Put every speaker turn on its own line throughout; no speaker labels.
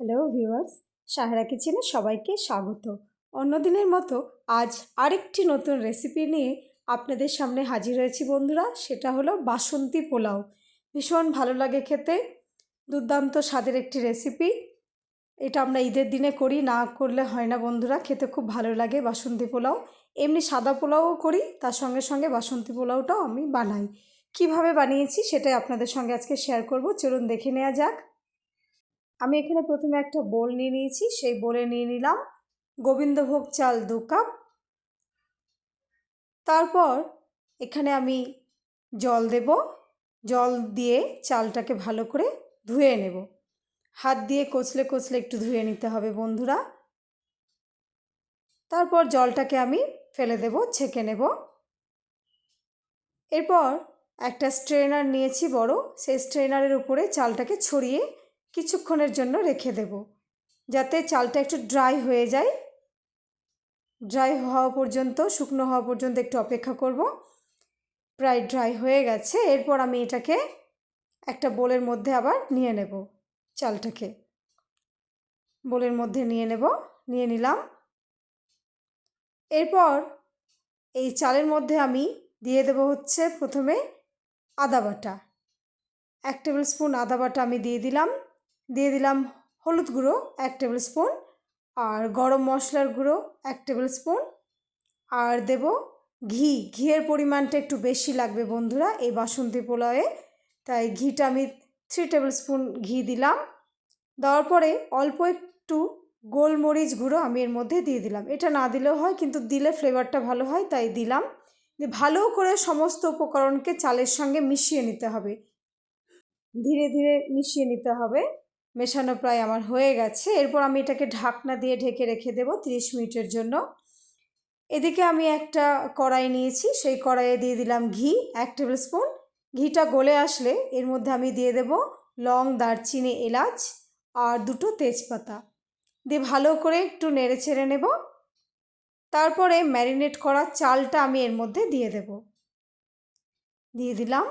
Hello viewers Sahara কিচেনে সবাইকে স্বাগত। অন্যদিনের মতো আজ আরেকটি নতুন রেসিপি নিয়ে আপনাদের সামনে হাজির হয়েছি বন্ধুরা, সেটা হলো বাসন্তী পোলাও। ভীষণ ভালো লাগে খেতে, দুর্দান্ত স্বাদের একটি রেসিপি এটা আমরা ঈদের দিনে করি, না করলে হয় না বন্ধুরা, খেতে খুব ভালো লাগে বাসন্তী পোলাও। এমনি সাদা পোলাওও করি, তার সঙ্গে সঙ্গে বাসন্তী পোলাওটাও আমি বানাই। কীভাবে বানিয়েছি সেটাই আপনাদের সঙ্গে আজকে শেয়ার করব, চলুন দেখে নেওয়া যাক। আমি এখানে প্রথমে একটা বোল নিয়ে নিয়েছি, সেই বোলে নিয়ে নিলাম গোবিন্দভোগ চাল দু কাপ। তারপর এখানে আমি জল দেব, জল দিয়ে চালটাকে ভালো করে ধুয়ে নেব। হাত দিয়ে কচলে কচলে একটু ধুয়ে নিতে হবে বন্ধুরা। তারপর জলটাকে আমি ফেলে দেব, ছেঁকে নেব। এরপর একটা স্ট্রেনার নিয়েছি বড়, সেই স্ট্রেনারের উপরে চালটাকে ছড়িয়ে কিছুক্ষণের জন্য রেখে দেব। যাতে চালটা একটু ড্রাই হয়ে যায়। ড্রাই হওয়া পর্যন্ত, শুকনো হওয়া পর্যন্ত একটু অপেক্ষা করব। প্রায় ড্রাই হয়ে গেছে। এরপর আমি এটাকে একটা বোলের মধ্যে আবার নিয়ে নেব চালটাকে। বোলের মধ্যে নিয়ে নেব, নিয়ে নিলাম। এরপর এই চালের মধ্যে আমি দিয়ে দেব হচ্ছে প্রথমে আদা বাটা। এক টেবিল স্পুন আদা বাটা আমি দিয়ে দিলাম। দিয়ে দিলাম হলুদ গুঁড়ো এক টেবিল স্পুন আর গরম মশলার গুঁড়ো এক টেবিল স্পুন আর দেব ঘি। ঘিয়ের পরিমাণটা একটু বেশি লাগবে বন্ধুরা এই বাসন্তী পোলাওয়ে। তাই ঘিটা আমি থ্রি টেবিল স্পুন ঘি দিলাম। দেওয়ার পরে অল্প একটু গোলমরিচ গুঁড়ো আমি এর মধ্যে দিয়ে দিলাম। এটা না দিলেও হয় কিন্তু দিলে ফ্লেভারটা ভালো হয় তাই দিলাম। ভালো করে সমস্ত উপকরণকে চালের সঙ্গে মিশিয়ে নিতে হবে। ধীরে ধীরে মিশিয়ে নিতে হবে। মেশানো প্রায় আমার হয়ে গেছে। এরপর আমি এটাকে ঢাকনা দিয়ে ঢেকে রেখে দেব 30 মিনিটের জন্য। এদিকে আমি একটা কড়াই নিয়েছি, সেই কড়াইয়ে দিয়ে দিলাম ঘি, এক টেবিল স্পুন। ঘিটা গলে আসলে এর মধ্যে আমি দিয়ে দেব লং, দারচিনি, এলাচ আর দুটো তেজপাতা। দিয়ে ভালো করে একটু নেড়ে ছেড়ে নেব। তারপরে ম্যারিনেট করা চালটা আমি এর মধ্যে দিয়ে দেব। দিয়ে দিলাম।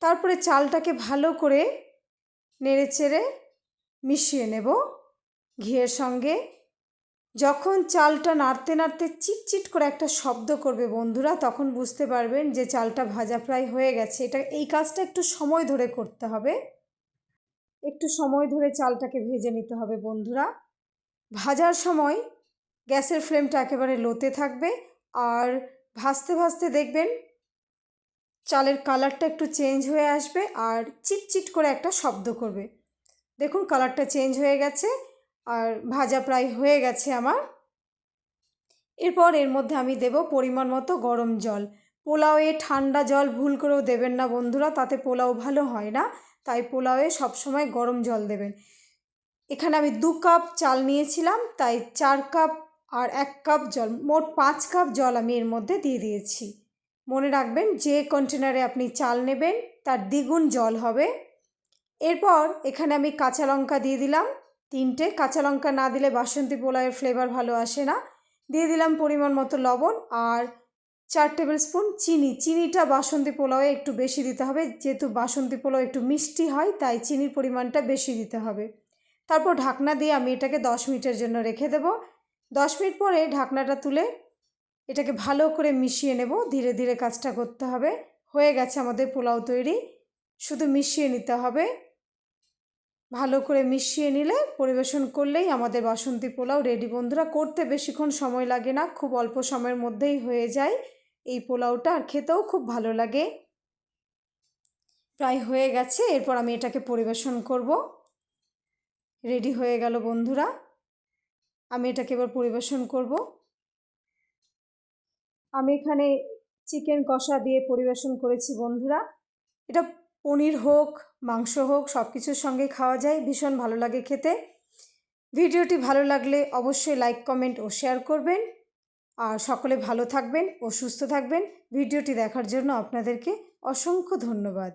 তারপরে চালটাকে ভালো করে নেড়ে চেড়ে মিশিয়ে নেব ঘিয়ের সঙ্গে। যখন চালটা নাড়তে নাড়তে চিটচিট করে একটা শব্দ করবে বন্ধুরা, তখন বুঝতে পারবেন যে চালটা ভাজা প্রায় হয়ে গেছে। এটা, এই কাজটা একটু সময় ধরে করতে হবে। একটু সময় ধরে চালটাকে ভেজে নিতে হবে বন্ধুরা। ভাজার সময় গ্যাসের ফ্লেমটা একেবারে লোতে থাকবে। আর ভাজতে ভাজতে দেখবেন চালের কালারটা একটু চেঞ্জ হয়ে আসবে আর চিটচিট করে একটা শব্দ করবে। দেখুন, কালারটা চেঞ্জ হয়ে গেছে আর ভাজা প্রায় হয়ে গেছে আমার। এরপর এর মধ্যে আমি দেব পরিমাণ মতো গরম জল। পোলাওয়ে ঠান্ডা জল ভুল করেও দেবেন না বন্ধুরা, তাতে পোলাও ভালো হয় না, তাই পোলাওয়ে সবসময় গরম জল দেবেন। এখানে আমি দু কাপ চাল নিয়েছিলাম, তাই চার কাপ আর এক কাপ জল, মোট পাঁচ কাপ জল আমি এর মধ্যে দিয়ে দিয়েছি। মনে রাখবেন, যে কন্টেনারে আপনি চাল নেবেন, তার দ্বিগুণ জল হবে। এরপর এখানে আমি কাঁচা লঙ্কা দিয়ে দিলাম, তিনটে। কাঁচা লঙ্কা না দিলে বাসন্তী পোলাওয়ের ফ্লেভার ভালো আসে না। দিয়ে দিলাম পরিমাণ মতো লবণ আর চার টেবিল স্পুন চিনি। চিনিটা বাসন্তী পোলাওয়ে একটু বেশি দিতে হবে। যেহেতু বাসন্তী পোলাও একটু মিষ্টি হয়, তাই চিনির পরিমাণটা বেশি দিতে হবে। তারপর ঢাকনা দিয়ে আমি এটাকে দশ মিনিটের জন্য রেখে দেব। দশ মিনিট পরে ঢাকনাটা তুলে এটাকে ভালো করে মিশিয়ে নেব। ধীরে ধীরে কাজটা করতে হবে। হয়ে গেছে আমাদের পোলাও তৈরি। শুধু মিশিয়ে নিতে হবে। ভালো করে মিশিয়ে নিলে পরিবেশন করলেই আমাদের বাসন্তী পোলাও রেডি বন্ধুরা, করতে বেশিক্ষণ সময় লাগে না, খুব অল্প সময়ের মধ্যেই হয়ে যায় এই পোলাওটা আর খেতেও খুব ভালো লাগে। প্রায় হয়ে গেছে, এরপর আমি এটাকে পরিবেশন করব। রেডি হয়ে গেল বন্ধুরা। আমি এটাকে এবার পরিবেশন করব। আমি এখানে চিকেন কষা দিয়ে পরিবেশন করেছি, বন্ধুরা। এটা পনির হোক, মাংস হোক সব কিছুর সঙ্গে খাওয়া যায়, ভীষণ ভালো লাগে খেতে। ভিডিওটি ভালো লাগলে অবশ্যই লাইক, কমেন্ট ও শেয়ার করবেন। আর সকলে ভালো থাকবেন ও সুস্থ থাকবেন। ভিডিওটি দেখার জন্য আপনাদেরকে অসংখ্য ধন্যবাদ।